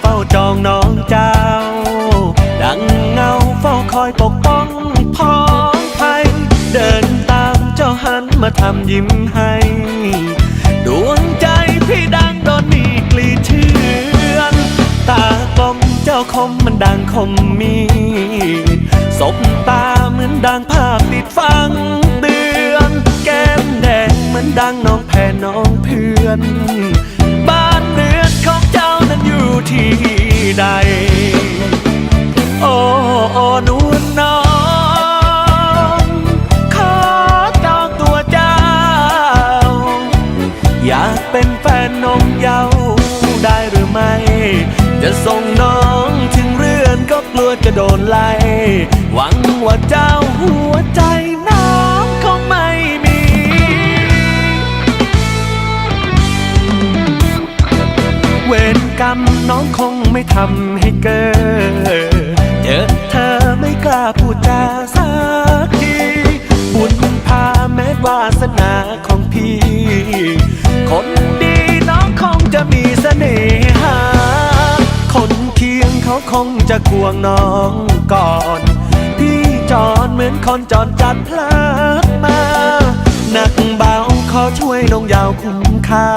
เฝ้าจองน้องเจ้า ดังเงาเฝ้าคอยปกป้องพ้องภัยเดินตามเจ้าหันมาทำยิ้มให้ ดวงใจพี่ดังโดนมีกลีเชือนตากลมเจ้าคมมันดังคมมีสบตาเหมือนดังภาพติดฟังเตือน แก้มแดงเหมือนดังน้องแพรน้องเพื่อน ใด โอ้โอ้นวลน้องขอจองตัวเจ้า อยากเป็นแฟนนงเยาได้หรือไม่ จะส่งน้องถึงเรือนก็กลัวจะโดนไล่ หวังว่าเจ้าหัวใจ รกรรมน้องคงไม่ทำให้เกิดเจอเธอไม่กล้าพูดจาสักทีบุญพาแม้วาสนาของพี่ คนดีน้องคงจะมีเสน่หา คนเคียงเขาคงจะควงน้องก่อน พี่จอนเหมือนคนจอนจัดพลัดมาหนักเบาขอช่วยน้องยาวคุ้มค่า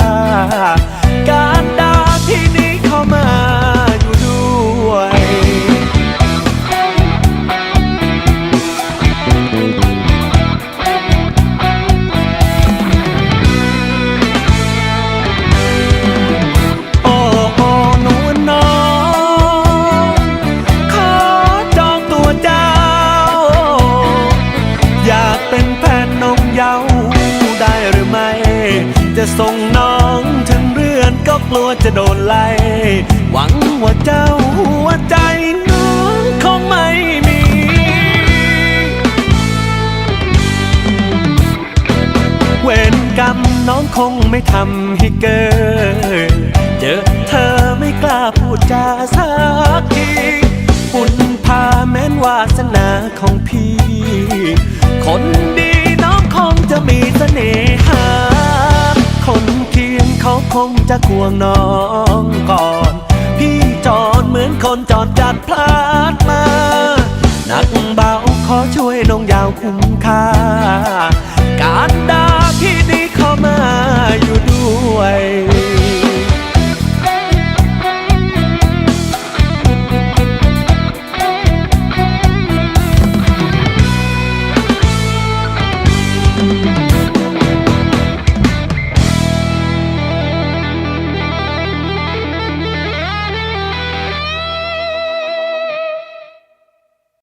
ส่งน้องถึงเรือนก็กลัวจะโดนไล่หวังว่าเจ้าหัวใจน้องคงไม่มี เวรกรรมน้องคงไม่ทำให้เกิดเจอเธอไม่กล้าพูดจาสัก คงจะควงน้องก่อน พี่จอดเหมือนคนจอดจัดพลาดมา หนักเบาขอช่วยน้องยาวคุ้มค่า